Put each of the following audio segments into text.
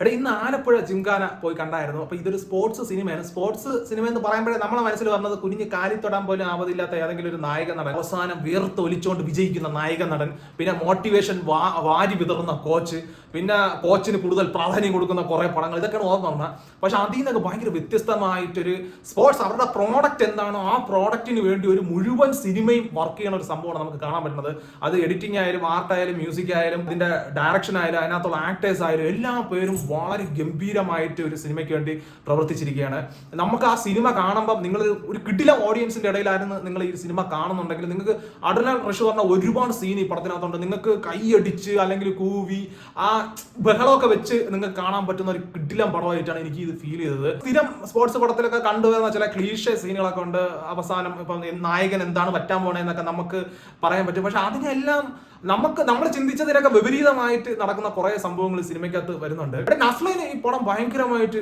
എടാ ഇന്ന് ആലപ്പുഴ ജിംഖാന പോയി കണ്ടായിരുന്നു. അപ്പൊ ഇതൊരു സ്പോർട്സ് സിനിമയാണ് സ്പോർട്സ് സിനിമ എന്ന് പറയുമ്പോഴേ നമ്മളെ മനസ്സിൽ വന്നത് കുഞ്ഞ് കാലി തൊടാൻ പോലും ആവതില്ലാത്ത ഏതെങ്കിലും ഒരു നായക നടൻ അവസാനം വീർത്ത് ഒലിച്ചുകൊണ്ട് വിജയിക്കുന്ന നായക നടൻ പിന്നെ മോട്ടിവേഷൻ വാരി വിതറുന്ന കോച്ച് പിന്നെ കോച്ചിന് കൂടുതൽ പ്രാധാന്യം കൊടുക്കുന്ന കുറെ പടങ്ങൾ. ഇതൊക്കെയാണ് ഓർമ്മ വന്നത് പക്ഷെ അതിൽ നിന്നൊക്കെ ഭയങ്കര വ്യത്യസ്തമായിട്ടൊരു സ്പോർട്സ് അവരുടെ പ്രോഡക്റ്റ് എന്താണോ ആ പ്രോഡക്റ്റിന് വേണ്ടി ഒരു മുഴുവൻ സിനിമയും വർക്ക് ചെയ്യുന്ന ഒരു സംഭവമാണ് നമുക്ക് കാണാൻ പറ്റുന്നത്. അത് എഡിറ്റിംഗ് ആയാലും ആർട്ട് ആയാലും മ്യൂസിക് ആയാലും ഇതിന്റെ ഡയറക്ഷൻ ആയാലും അതിനകത്തുള്ള ആക്ടേഴ്സ് ആയാലും എല്ലാ പേരും വളരെ ഗംഭീരമായിട്ട് ഒരു സിനിമയ്ക്ക് വേണ്ടി പ്രവർത്തിച്ചിരിക്കുകയാണ്. നമുക്ക് ആ സിനിമ കാണുമ്പോൾ നിങ്ങൾ ഒരു കിടില ഓഡിയൻസിന്റെ ഇടയിലായിരുന്നു നിങ്ങൾ ഈ സിനിമ കാണുന്നുണ്ടെങ്കിൽ നിങ്ങൾക്ക് അഡ്രനാൽ റഷ് പറഞ്ഞ ഒരുപാട് സീൻ ഈ പടത്തിനകത്തുണ്ട്. നിങ്ങൾക്ക് കൈയടിച്ച് അല്ലെങ്കിൽ കൂവി ആ ബഹളമൊക്കെ വെച്ച് നിങ്ങൾക്ക് കാണാൻ പറ്റുന്ന ഒരു കിടിലം പടമായിട്ടാണ് എനിക്ക് ഇത് ഫീൽ ചെയ്തത്. സ്ഥിരം സ്പോർട്സ് പടത്തിലൊക്കെ കണ്ടുവരുന്ന ചില ക്ലീഷ സീനുകളൊക്കെ ഉണ്ട്. അവസാനം ഇപ്പം നായകൻ എന്താണ് പറ്റാൻ പോണേന്നൊക്കെ നമുക്ക് പറയാൻ പറ്റും. പക്ഷെ അതിനെല്ലാം നമുക്ക് നമ്മൾ ചിന്തിച്ചതിനൊക്കെ വിപരീതമായിട്ട് നടക്കുന്ന കുറെ സംഭവങ്ങൾ സിനിമയ്ക്കകത്ത് വരുന്നുണ്ട്. ഇവിടെ നസ്ലിന് ഈ പടം ഭയങ്കരമായിട്ട്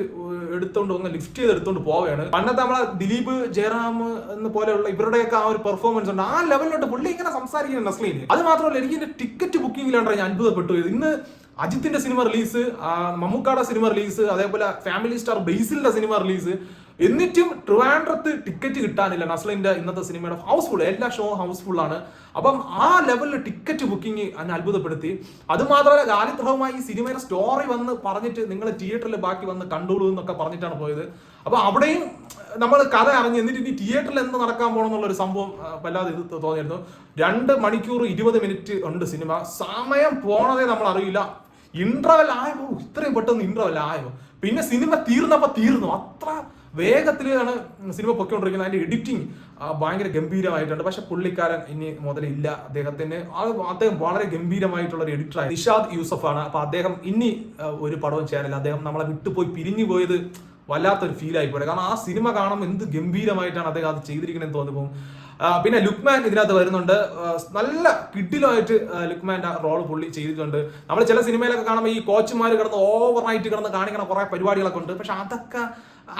എടുത്തോണ്ട് ഒന്ന് ലിഫ്റ്റ് ചെയ്ത് എടുത്തോണ്ട് പോവുകയാണ് പണ്ടത്തെ നമ്മളെ ദിലീപ് ജയറാം എന്ന പോലെയുള്ള ഇവരുടെയൊക്കെ ആ ഒരു പെർഫോമൻസ് ഉണ്ട്. ആ ലെവലിലോട്ട് പുള്ളി ഇങ്ങനെ സംസാരിക്കുന്ന നസ്ലിന്. അത് മാത്രമല്ല എനിക്ക് ടിക്കറ്റ് ബുക്കിംഗിലാണ് ഞാൻ അത്ഭുതപ്പെട്ടു. ഇന്ന് അജിത്തിന്റെ സിനിമ റിലീസ് മമ്മൂക്കാടെ സിനിമ റിലീസ് അതേപോലെ ഫാമിലി സ്റ്റാർ ബേസിലിന്റെ സിനിമ റിലീസ്. എന്നിട്ടും ട്രിവാൻഡ്രത്ത് ടിക്കറ്റ് കിട്ടാനില്ല നസ്ലിന്റെ ഇന്നത്തെ സിനിമയുടെ ഹൗസ്ഫുൾ എല്ലാ ഷോ ഹൗസ്ഫുൾ ആണ്. അപ്പം ആ ലെവലിൽ ടിക്കറ്റ് ബുക്കിംഗ് എന്നെ അത്ഭുതപ്പെടുത്തി. അത് മാത്രമല്ല ഖാലിദ് ഈ സിനിമയുടെ സ്റ്റോറി വന്ന് പറഞ്ഞിട്ട് നിങ്ങൾ തിയേറ്ററിൽ ബാക്കി വന്ന് കണ്ടോളൂ എന്നൊക്കെ പറഞ്ഞിട്ടാണ് പോയത്. അപ്പൊ അവിടെയും നമ്മൾ കഥ അറിഞ്ഞ് എന്നിട്ട് ഇനി തിയേറ്ററിൽ എന്ത് നടക്കാൻ പോകണം എന്നുള്ള ഒരു സംഭവം വല്ലാതെ ഇത് തോന്നിയിരുന്നു രണ്ട് മണിക്കൂർ ഇരുപത് മിനിറ്റ് ഉണ്ട് സിനിമ. സമയം പോണതേ നമ്മൾ അറിയില്ല. ഇന്റർവൽ ആയോ ഇത്രയും പെട്ടെന്ന് ഇന്റർവൽ ആയോ പിന്നെ സിനിമ തീർന്നപ്പോ തീർന്നു. അത്ര വേഗത്തിലാണ് സിനിമ പൊയ്ക്കൊണ്ടിരിക്കുന്നത്. അതിന്റെ എഡിറ്റിംഗ് ഭയങ്കര ഗംഭീരമായിട്ടുണ്ട്. പക്ഷെ പുള്ളിക്കാരൻ ഇനി മുതലില്ല അദ്ദേഹത്തിന്. അദ്ദേഹം വളരെ ഗംഭീരമായിട്ടുള്ള ഒരു എഡിറ്ററായി നിഷാദ് യൂസഫാണ്. അപ്പൊ അദ്ദേഹം ഇനി ഒരു പടവും ചെയ്യാനില്ല. അദ്ദേഹം നമ്മളെ വിട്ടുപോയി പിരിഞ്ഞു പോയത് വല്ലാത്തൊരു ഫീൽ ആയിപ്പോയി കാരണം ആ സിനിമ കാണുമ്പോൾ എന്ത് ഗംഭീരമായിട്ടാണ് അദ്ദേഹം അത് ചെയ്തിരിക്കണമെന്ന് തോന്നിപ്പോകും പിന്നെ ലുക്മാൻ ഇതിനകത്ത് വരുന്നുണ്ട്. നല്ല കിഡിലായിട്ട് ലുക്മാന്റെ റോൾ പുള്ളി ചെയ്തിട്ടുണ്ട്. നമ്മൾ ചില സിനിമയിലൊക്കെ കാണുമ്പോൾ ഈ കോച്ചുമാർ കിടന്ന് ഓവർനൈറ്റ് കിടന്ന് കാണിക്കണ കുറെ പരിപാടികളൊക്കെ ഉണ്ട്. പക്ഷെ അതൊക്കെ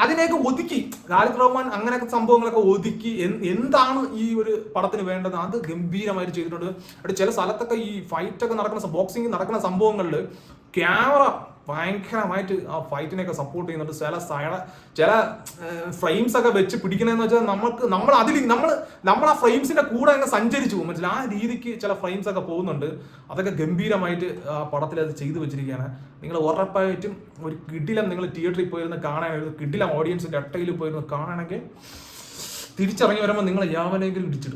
അതിനെയൊക്കെ ഒതുക്കി. ഖാലിദ് റഹ്മാൻ അങ്ങനെയൊക്കെ സംഭവങ്ങളൊക്കെ ഒതുക്കി. എന്താണ് ഈ ഒരു പടത്തിന് വേണ്ടത്? അത് ഗംഭീരമായിട്ട് ചെയ്തിട്ടുണ്ട്. അവിടെ ചില സ്ഥലത്തൊക്കെ ഈ ഫൈറ്റ് ഒക്കെ നടക്കുന്ന ബോക്സിംഗ് നടക്കുന്ന സംഭവങ്ങളിൽ ക്യാമറ ഭയങ്കരമായിട്ട് ആ ഫൈറ്റിനെയൊക്കെ സപ്പോർട്ട് ചെയ്യുന്നുണ്ട്. ചില സൈഡ ചില ഫ്രെയിംസ് ഒക്കെ വെച്ച് പിടിക്കണമെന്ന് വെച്ചാൽ നമുക്ക് നമ്മൾ അതിൽ നമ്മൾ നമ്മൾ ആ ഫ്രെയിംസിന്റെ കൂടെ അങ്ങ് സഞ്ചരിച്ചു പോകും. മനസ്സിലായി ആ രീതിക്ക് ചില ഫ്രെയിംസ് ഒക്കെ പോകുന്നുണ്ട്. അതൊക്കെ ഗംഭീരമായിട്ട് ആ പടത്തിൽ അത് ചെയ്തു വെച്ചിരിക്കുകയാണ്. നിങ്ങൾ ഉറപ്പായിട്ടും ഒരു കിടിലം നിങ്ങൾ തിയേറ്ററിൽ പോയിരുന്ന് കാണാനായിരുന്നു കിടിലം ഓഡിയൻസിന്റെ അട്ടയിൽ പോയിരുന്ന് കാണണമെങ്കിൽ തിരിച്ചിറങ്ങി വരുമ്പോൾ നിങ്ങൾ യാവനെങ്കിലും ഇടിച്ചിടും.